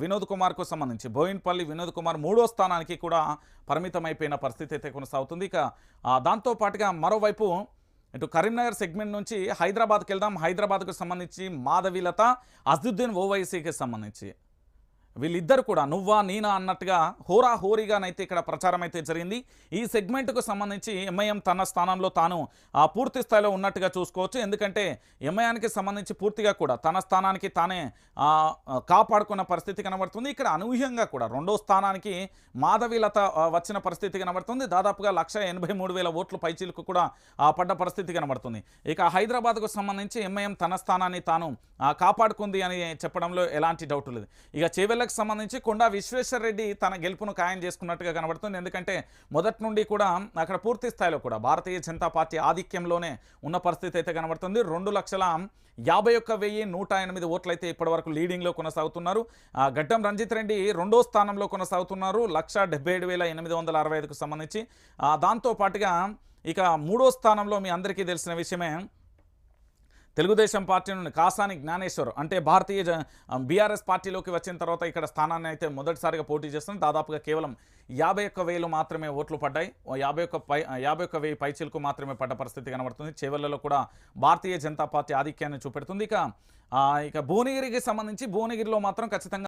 వినోద్ కుమార్కు సంబంధించి. బోయిన్పల్లి వినోద్ కుమార్ మూడో స్థానానికి కూడా పరిమితమైపోయిన పరిస్థితి అయితే కొనసాగుతుంది. ఇక దాంతోపాటుగా దాంతో పాటుగా మరోవైపు ఇటు కరీంనగర్ సెగ్మెంట్ నుంచి హైదరాబాద్కి వెళ్దాం. హైదరాబాద్కు సంబంధించి మాధవీలత అజుద్దీన్ ఓవైసీకి సంబంధించి. వీళ్ళిద్దరు కూడా నువ్వా నేనా అన్నట్టుగా హోరా హోరీగానైతే ఇక్కడ ప్రచారం అయితే జరిగింది. ఈ సెగ్మెంట్కు సంబంధించి ఎంఐఎం తన స్థానంలో తాను ఆ పూర్తి స్థాయిలో ఉన్నట్టుగా చూసుకోవచ్చు. ఎందుకంటే ఎంఐఎంకి సంబంధించి పూర్తిగా కూడా తన స్థానానికి తానే కాపాడుకున్న పరిస్థితి కనబడుతుంది. ఇక్కడ అనూహ్యంగా కూడా రెండో స్థానానికి మాధవీలత వచ్చిన పరిస్థితి కనబడుతుంది. దాదాపుగా లక్ష ఎనభై మూడు వేల ఓట్లు పైచీలకు కూడా పడ్డ పరిస్థితి కనబడుతుంది. ఇక హైదరాబాద్కు సంబంధించి ఎంఐఎం తన స్థానాన్ని తాను కాపాడుకుంది అని చెప్పడంలో ఎలాంటి డౌట్ లేదు. ఇక చేవెళ్ళకు సంబంధించి కొండా విశ్వేశ్వర్ రెడ్డి తన గెలుపును ఖాయం చేసుకున్నట్టుగా కనబడుతుంది. ఎందుకంటే మొదటి నుండి కూడా అక్కడ పూర్తి స్థాయిలో కూడా భారతీయ జనతా పార్టీ ఆధిక్యంలోనే ఉన్న పరిస్థితి అయితే కనబడుతుంది. రెండు లక్షల యాభై ఒక్క వెయ్యి నూట ఎనిమిది ఓట్లయితే ఇప్పటివరకు లీడింగ్లో కొనసాగుతున్నారు. గడ్డం రంజిత్ రెడ్డి రెండో స్థానంలో కొనసాగుతున్నారు. లక్ష డెబ్బై ఏడు వేల ఎనిమిది వందల అరవై ఐదుకు సంబంధించి. దాంతో పాటుగా ఇక మూడో స్థానంలో మీ అందరికీ తెలిసిన విషయమే తెలుగుదేశం పార్టీ నుండి కాసాని జ్ఞానేశ్వర్ అంటే భారతీయ జ బీఆర్ఎస్ పార్టీలోకి వచ్చిన తర్వాత ఇక్కడ స్థానాన్ని అయితే మొదటిసారిగా పోటీ చేస్తుంది దాదాపుగా కేవలం యాభై ఒక్క వేలు మాత్రమే ఓట్లు పడ్డాయి. యాభై ఒక్క పై యాభై ఒక్క వెయ్యి పైచీలకు మాత్రమే పడ్డ పరిస్థితి కనబడుతుంది. చేవెళ్ళలో కూడా భారతీయ జనతా పార్టీ ఆధిక్యాన్ని చూపెడుతుంది. ఇక ఇక భువనగిరికి సంబంధించి భువనగిరిలో మాత్రం ఖచ్చితంగా